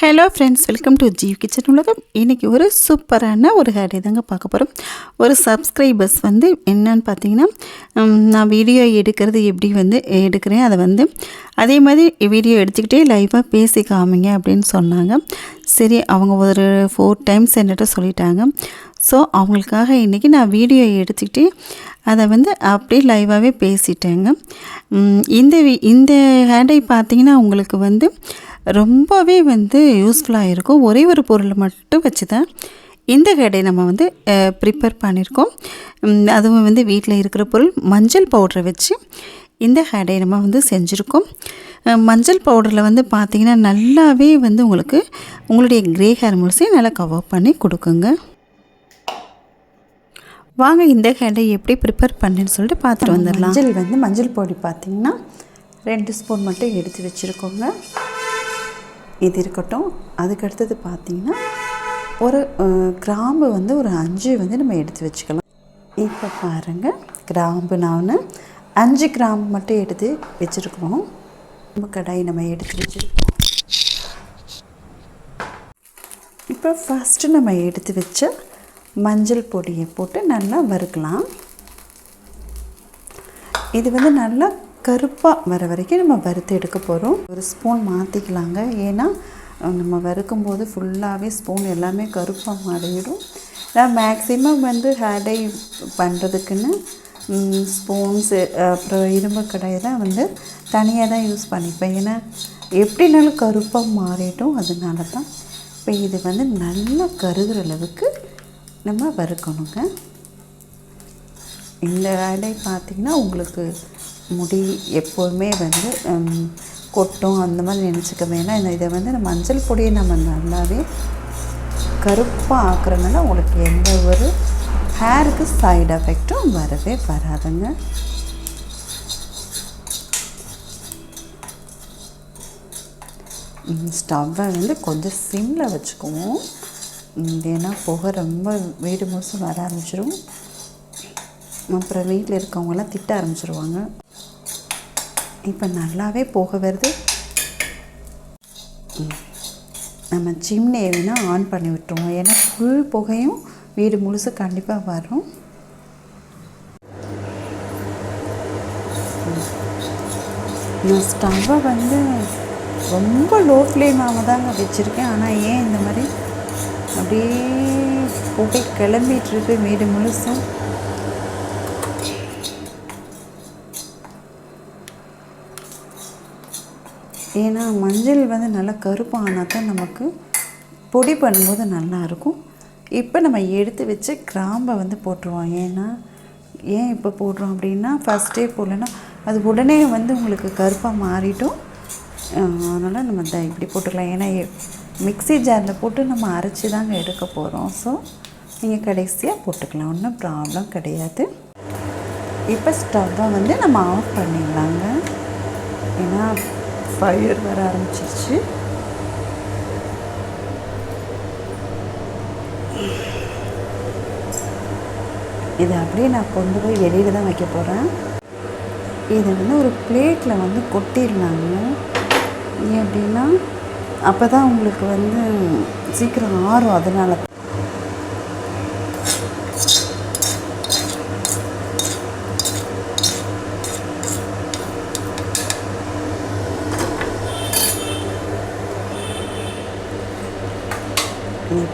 Hello friends welcome to Jeev kitchen உலகம். இன்றைக்கி ஒரு சூப்பரான ஒரு ஹேடை தாங்க பார்க்க போகிறோம் ஒரு சப்ஸ்கிரைபர்ஸ் வந்து என்னன்னு பார்த்தீங்கன்னா நான் வீடியோ எடுக்கிறது எப்படி வந்து எடுக்கிறேன் அதை வந்து அதே மாதிரி வீடியோ எடுத்துக்கிட்டே லைவாக பேசி காமிங்க அப்படின்னு சொன்னாங்க. சரி அவங்க ஒரு ஃபோர் டைம்ஸ் என்கிட்ட சொல்லிட்டாங்க. ஸோ அவங்களுக்காக இன்றைக்கி நான் வீடியோ எடுத்துக்கிட்டு அதை வந்து அப்படியே லைவாகவே பேசிட்டேங்க. இந்த வி- இந்த ஹேண்டை பார்த்தீங்கன்னா உங்களுக்கு வந்து ரொம்பவே வந்து யூஸ்ஃபுல்லாக இருக்கும். ஒரே ஒரு பொருளை மட்டும் வச்சு தான் இந்த ஹேடை நம்ம வந்து ப்ரிப்பேர் பண்ணியிருக்கோம். அதுவும் வந்து வீட்டில் இருக்கிற பொருள் மஞ்சள் பவுடரை வச்சு இந்த ஹேடை நம்ம வந்து செஞ்சுருக்கோம். மஞ்சள் பவுடரில் வந்து பார்த்திங்கன்னா நல்லாவே வந்து உங்களுக்கு உங்களுடைய க்ரே ஹேர் முழுசையும் நல்லா கவர் பண்ணி கொடுக்குங்க. வாங்க இந்த ஹேண்டை எப்படி ப்ரிப்பேர் பண்ணேன்னு சொல்லிட்டு பார்த்துட்டு வந்துடலாம். மஞ்சள் வந்து மஞ்சள் பொடி பார்த்திங்கன்னா ரெண்டு ஸ்பூன் மட்டும் எடுத்து வச்சுருக்கோங்க. இது இருக்கட்டும். அதுக்கு அடுத்தது பார்த்திங்கன்னா ஒரு கிராம்பு வந்து ஒரு அஞ்சு வந்து நம்ம எடுத்து வச்சுக்கலாம். இப்போ பாருங்கள் கிராம்பு நான் அஞ்சு கிராம்பு மட்டும் எடுத்து வச்சுருக்கோம். நம்ம கடாய் நம்ம எடுத்து வச்சுருக்கோம். இப்போ ஃபஸ்ட்டு நம்ம எடுத்து வச்ச மஞ்சள் பொடியை போட்டு நல்லா வறுக்கலாம். இது வந்து நல்லா கருப்பாக வர வரைக்கும் நம்ம வறுத்து எடுக்க போகிறோம் ஒரு ஸ்பூன் மாற்றிக்கலாங்க ஏன்னா நம்ம வறுக்கும் போது ஃபுல்லாகவே ஸ்பூன் எல்லாமே கருப்பாக மாறிடும். நான் மேக்ஸிமம் வந்து ஹேடை பண்ணுறதுக்குன்னு ஸ்பூன்ஸு அப்புறம் இரும்பு கடையை தான் வந்து தனியாக தான் யூஸ் பண்ணிப்பேன். ஏன்னா எப்படினாலும் கருப்பாக மாறிடும். அதனால தான் இப்போ இது வந்து நல்லா கருகிற அளவுக்கு நம்ம வறுக்கணுங்க. இந்த வேலை பார்த்திங்கன்னா உங்களுக்கு முடி எப்போதுமே வந்து கொட்டும் அந்த மாதிரி நினச்சிக்க வேணாம். இந்த இதை வந்து நம்ம மஞ்சள் பொடியை நம்ம நல்லாவே கருப்பாக ஆக்குறதுனால உங்களுக்கு எந்த ஒரு ஹேருக்கு சைடு எஃபெக்ட்டும் வரவே வராதுங்க. ஸ்டவ்வை வந்து கொஞ்சம் சிம்மில் வச்சுக்குவோம். ஏன்னா புகை ரொம்ப வீடு முழுசும் வர ஆரம்பிச்சிடும் அப்புறம் வீட்டில் இருக்கவங்கெல்லாம் திட்ட ஆரம்பிச்சிருவாங்க. இப்போ நல்லாவே புகை வருது. ம். நம்ம சிம்னியை வேணால் ஆன் பண்ணி விட்டுருவோம். ஏன்னா ஃபுல் புகையும் வீடு முழுசு கண்டிப்பாக வரும். நான் ஸ்டவ்வை வந்து ரொம்ப லோ ஃப்ளேமாக தாங்க வச்சுருக்கேன். ஆனால் ஏன் இந்த மாதிரி? அப்படியே புகை கிளம்பிகிட்ருக்கு வீடு முழுசும். ஏன்னா மஞ்சள் வந்து நல்லா கருப்பானா தான் நமக்கு பொடி பண்ணும்போது நல்லா இருக்கும். இப்போ நம்ம எடுத்து வச்சு கிராம்பை வந்து போட்டுருவோம். ஏன்னா ஏன் இப்போ போடுறோம் அப்படின்னா ஃபஸ்ட்டே போடலன்னா அது உடனே வந்து உங்களுக்கு கருப்பாக மாறிட்டும் அதனால் நம்ம த இப்படி போட்டுக்கலாம். ஏன்னா மிக்ஸி ஜாரில் போட்டு நம்ம அரைச்சி தாங்க எடுக்க போகிறோம் ஸோ நீங்கள் கடைசியாக போட்டுக்கலாம். ஒன்றும் ப்ராப்ளம் கிடையாது. இப்போ ஸ்டவ்வை வந்து நம்ம ஆஃப் பண்ணிடலாங்க. ஏன்னா ஃபயர் வர ஆரம்பிச்சிருச்சு. இதை அப்படியே நான் கொண்டு போய் வெளியில் தான் வைக்க போகிறேன் இதை வந்து ஒரு பிளேட்டில் வந்து கொட்டிடலாங்க. ஏன் அப்படின்னா அப்போ தான் உங்களுக்கு வந்து சீக்கிரம் ஆறும். அதனால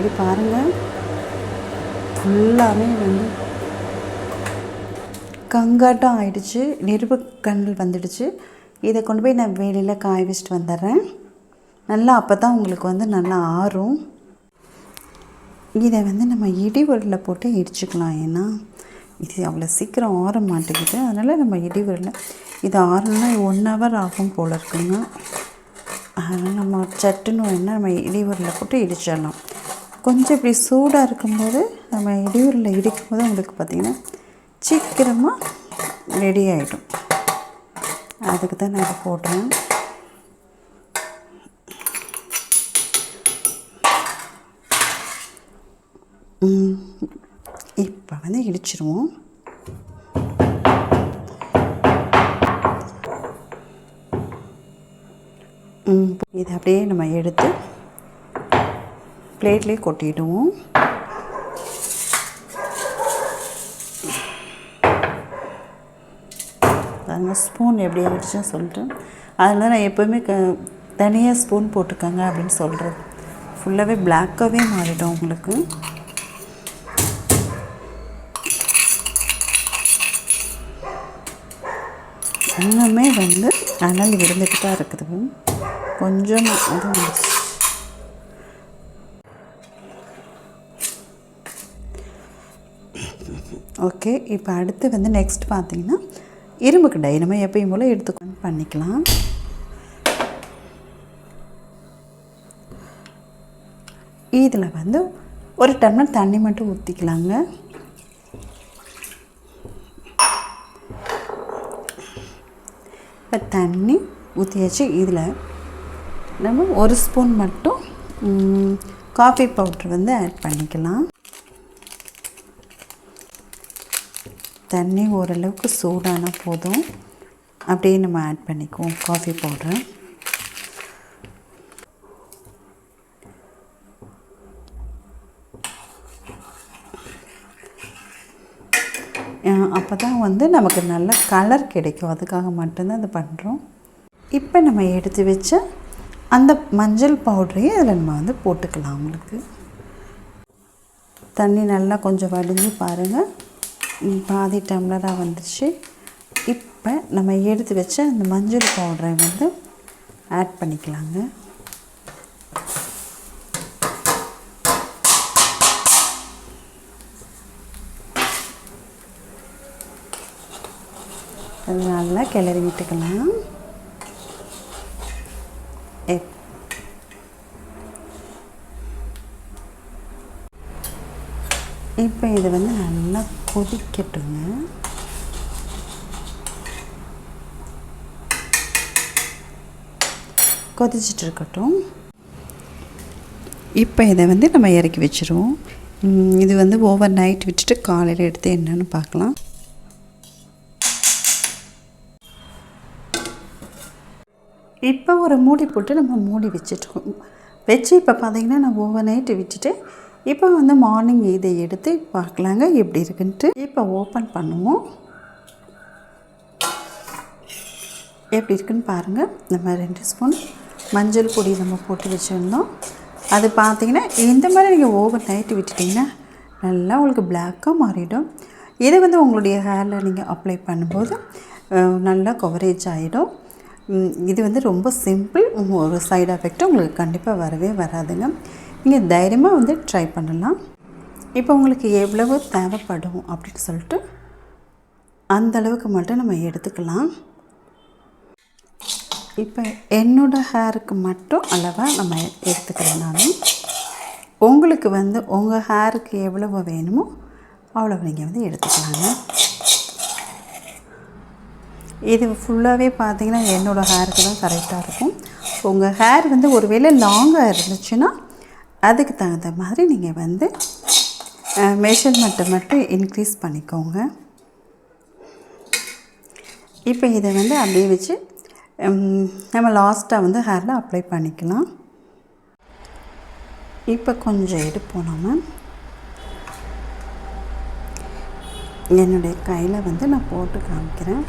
அப்படி பாருங்கள் ஃபுல்லாகவே வந்து கங்காட்டம் ஆயிடுச்சு. நெருப்பு கண்கள் வந்துடுச்சு. இதை கொண்டு போய் நான் வெளியில் காய வச்சுட்டு வந்துடுறேன். நல்லா அப்போ தான் உங்களுக்கு வந்து நல்லா ஆறும். இதை வந்து நம்ம இடி போட்டு இடிச்சுக்கலாம். ஏன்னா இது அவ்வளோ சீக்கிரம் ஆற மாட்டேங்குது. அதனால் நம்ம இடி உருளில் இது ஆறணும்னா ஒன் ஹவர் ஆகும் போல் இருக்குங்க. அதனால் நம்ம சட்டுன்னு வேணால் நம்ம இடி போட்டு இடிச்சிடலாம். கொஞ்சம் இப்படி சூடாக இருக்கும்போது நம்ம இடி இடிக்கும்போது இடிக்கும் போது உங்களுக்கு பார்த்திங்கன்னா சீக்கிரமாக ரெடி ஆகிடும் அதுக்கு தான் நான் இதை போடுறேன். இப்போ வந்து இடிச்சிருவோம். இதை அப்படியே நம்ம எடுத்து பிளேட்லேயே கொட்டிடுவோம். பாருங்க ஸ்பூன் எப்படி ஆகிடுச்சுன்னு சொல்லிட்டு. அதனால் நான் எப்போவுமே க தனியாக ஸ்பூன் போட்டுக்கோங்க அப்படின்னு சொல்கிறது ஃபுல்லாகவே பிளாக்காகவே மாறிடும் உங்களுக்கு. இன்னுமே வந்து அனல் இருந்துட்டு தான் இருக்குது. கொஞ்சம் அது ஓகே இப்போ அடுத்து வந்து நெக்ஸ்ட் பார்த்தீங்கன்னா இரும்பு கடாய் நம்ம எப்பயும் போல் எடுத்துக்கொண்டு பண்ணிக்கலாம். இதில் வந்து ஒரு டம்ளர் தண்ணி மட்டும் ஊற்றிக்கலாங்க இப்போ தண்ணி ஊற்றியாச்சு இதில் நம்ம ஒரு ஸ்பூன் மட்டும் காஃபி பவுட்ரு வந்து ஆட் பண்ணிக்கலாம். தண்ணி ஓரளவுக்கு சூடான போதும். அப்படியே நம்ம ஆட் பண்ணிக்குவோம். காஃபி பவுட்ரு அப்போ தான் வந்து நமக்கு நல்ல கலர் கிடைக்கும். அதுக்காக மட்டும்தான் இது பண்ணுறோம் இப்போ நம்ம எடுத்து வச்ச அந்த மஞ்சள் பவுடரையும் அதில் நம்ம வந்து போட்டுக்கலாம் உங்களுக்கு. தண்ணி நல்லா கொஞ்சம் வடிஞ்சு பாருங்கள் பாதி டம்ளராக வந்துச்சு இப்போ நம்ம எடுத்து வச்ச அந்த மஞ்சள் பவுடரை வந்து ஆட் பண்ணிக்கலாங்க. அது நல்லா கிளறி விட்டுக்கலாம். இப்போ இது வந்து நல்லா கொதிக்கட்டுங்க. கொதிச்சிட்டு இருக்கட்டும் இப்போ இதை வந்து நம்ம இறக்கி வச்சுருவோம். இது வந்து ஓவர் நைட் விட்டுட்டு காலையில் எடுத்து என்னன்னு பார்க்கலாம். இப்போ ஒரு மூடி போட்டு நம்ம மூடி வச்சுட்ருக்கோம் வச்சு இப்போ பார்த்தீங்கன்னா நான் ஓவர் நைட்டு விட்டுட்டு இப்போ வந்து மார்னிங் இதை எடுத்து பார்க்கலாங்க எப்படி இருக்குன்ட்டு. இப்போ ஓப்பன் பண்ணுவோம். எப்படி இருக்குன்னு பாருங்கள் நம்ம ரெண்டு ஸ்பூன் மஞ்சள் பொடி நம்ம போட்டு வச்சுருந்தோம். அது பார்த்தீங்கன்னா இந்த மாதிரி நீங்கள் ஓவர் நைட்டு விட்டுட்டிங்கன்னா நல்லா உங்களுக்கு பிளாக்காக மாறிடும். இதை வந்து உங்களுடைய ஹேரில் நீங்கள் அப்ளை பண்ணும்போது நல்லா கவரேஜ் ஆகிடும் இது வந்து ரொம்ப சிம்பிள் ஒரு சைடு எஃபெக்ட் உங்களுக்கு கண்டிப்பாக வரவே வராதுங்க. நீங்கள் தைரியமாக வந்து ட்ரை பண்ணலாம். இப்போ உங்களுக்கு எவ்வளவு தேவைப்படும் அப்படின்னு சொல்லிட்டு அந்த அளவுக்கு மட்டும் நம்ம எடுத்துக்கலாம். இப்போ என்னோடய ஹேருக்கு மட்டும் அளவாக நம்ம எடுத்துக்கிறேன் நான். உங்களுக்கு வந்து உங்கள் ஹேருக்கு எவ்வளவு வேணுமோ அவ்வளோ நீங்கள் வந்து எடுத்துக்கலாங்க. இது ஃபுல்லாகவே பார்த்தீங்கன்னா என்னோடய ஹேருக்கு தான் கரெக்டாக இருக்கும். உங்கள் ஹேர் வந்து ஒருவேளை லாங்காக இருந்துச்சுன்னா அதுக்கு தகுந்த மாதிரி நீங்கள் வந்து மெஷர்மெண்ட்டை மட்டும் இன்க்ரீஸ் பண்ணிக்கோங்க. இப்போ இதை வந்து அப்படியே வச்சு நம்ம லாஸ்ட்டாக வந்து ஹேரில் அப்ளை பண்ணிக்கலாம். இப்போ கொஞ்சம் எடுப்போம் நம்ம என்னுடைய கையில் வந்து நான் போட்டு காமிக்கிறேன்.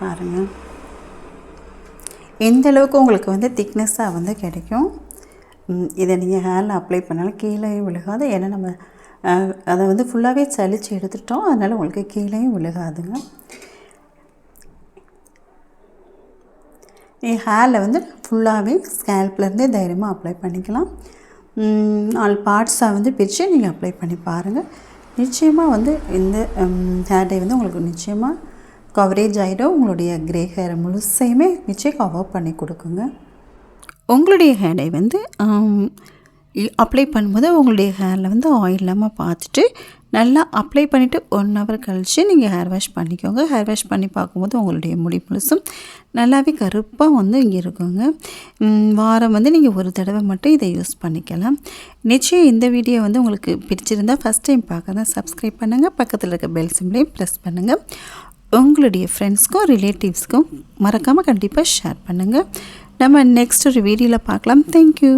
பாருங்கள் எந்த அளவுக்கு உங்களுக்கு வந்து திக்னஸ்ஸாக வந்து கிடைக்கும் இதை நீங்கள் ஹேரில் அப்ளை பண்ணாலும் கீழேயும் விழுகாது. ஏன்னா நம்ம அதை வந்து ஃபுல்லாகவே சளிச்சு எடுத்துட்டோம் அதனால் உங்களுக்கு கீழேயும் விழுகாதுங்க. ஹேரில் வந்து ஃபுல்லாகவே ஸ்கேல்ப்லேருந்தே தைரியமாக அப்ளை பண்ணிக்கலாம். ஆல் நாலு பார்ட்ஸாக வந்து பிரித்து நீங்கள் அப்ளை பண்ணி பாருங்கள் நிச்சயமாக வந்து இந்த ஹேர் டை வந்து உங்களுக்கு நிச்சயமாக கவரேஜ் ஆகிடும் உங்களுடைய கிரே ஹேரை முழுசையுமே நிச்சயம் கவர் பண்ணி கொடுக்குங்க. உங்களுடைய ஹேரை வந்து அப்ளை பண்ணும்போது உங்களுடைய ஹேரில் வந்து ஆயில் இல்லாமல் பார்த்துட்டு நல்லா அப்ளை பண்ணிவிட்டு ஒன் ஹவர் கழித்து நீங்கள் ஹேர் வாஷ் பண்ணிக்கோங்க. ஹேர் வாஷ் பண்ணி பார்க்கும்போது உங்களுடைய முடி முழுசும் நல்லாவே கருப்பாக வந்து இங்கே இருக்குங்க. வாரம் வந்து நீங்கள் ஒரு தடவை மட்டும் இதை யூஸ் பண்ணிக்கலாம். நிச்சயம் இந்த வீடியோ வந்து உங்களுக்கு பிடிச்சிருந்தால் ஃபஸ்ட் டைம் பார்க்க தான் சப்ஸ்கிரைப் பண்ணுங்கள் பக்கத்தில் இருக்க பெல் சிம்லையும் ப்ரெஸ் பண்ணுங்கள் உங்களுடைய ஃப்ரெண்ட்ஸ்க்கும் ரிலேட்டிவ்ஸ்க்கும் மறக்காமல் கண்டிப்பாக ஷேர் பண்ணுங்கள் நம்ம நெக்ஸ்ட் ஒரு வீடியோவில் பார்க்கலாம். தேங்க்யூ